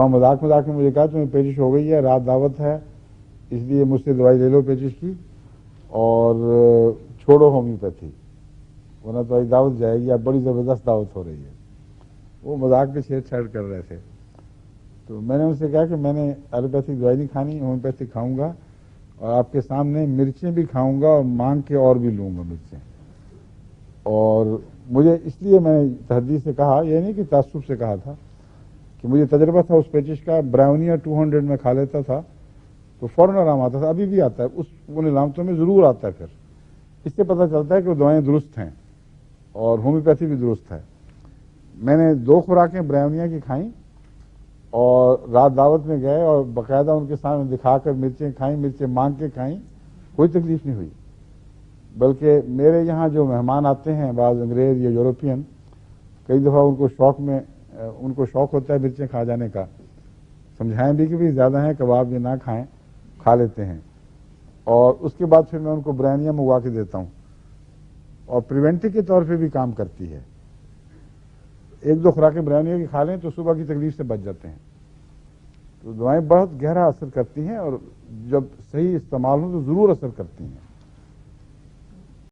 वहाँ मज़ाक मज़ाक में मुझे कहा, तुम्हें पेचिश हो गई है, रात दावत है, इसलिए मुझसे दवाई ले लो पेचिश की और छोड़ो होम्योपैथी, वरना तो दावत जाएगी अब बड़ी ज़बरदस्त दावत हो रही है। वो मज़ाक में छेड़छाड़ कर रहे थे। तो मैंने उनसे कहा कि मैंने एलोपैथिक दवाई नहीं खानी, होम्योपैथिक खाऊँगा और आपके सामने मिर्चें भी खाऊँगा और मांग के और भी लूँगा मिर्चें। और मुझे इसलिए मैंने तहदी से कहा यह नहीं कि तासुब से कहा था कि मुझे तजर्बा था उस पेचिश का, ब्राउनिया 200 में खा लेता था तो फ़ौरन आराम आता था, अभी भी आता है, उस उन इलामतों में ज़रूर आता है फिर। इससे पता चलता है कि दवाएँ दुरुस्त हैं और होम्योपैथी भी दुरुस्त है। मैंने दो खुराकें ब्राउनिया की खाई और रात दावत में गए और बाकायदा उनके सामने दिखाकर मिर्चें खाई, मिर्चें मांग के खाई, कोई तकलीफ़ नहीं हुई। बल्कि मेरे यहाँ जो मेहमान आते हैं, बाज़ अंग्रेज़ या यूरोपियन, कई दफ़ा उनको शौक में उनको शौक होता है मिर्चें खा जाने का। समझाएँ भी कि भी ज़्यादा हैं, कबाब ये ना खाएँ, खा लेते हैं। और उसके बाद फिर मैं उनको ब्रानिया मंगवा के देता हूँ। और प्रिवेंटिव के तौर पे भी काम करती है। एक दो खुराकें ब्रानिया की खा लें तो सुबह की तकलीफ़ से बच जाते हैं। तो दवाएँ बहुत गहरा असर करती हैं और जब सही इस्तेमाल हो तो ज़रूर असर करती हैं।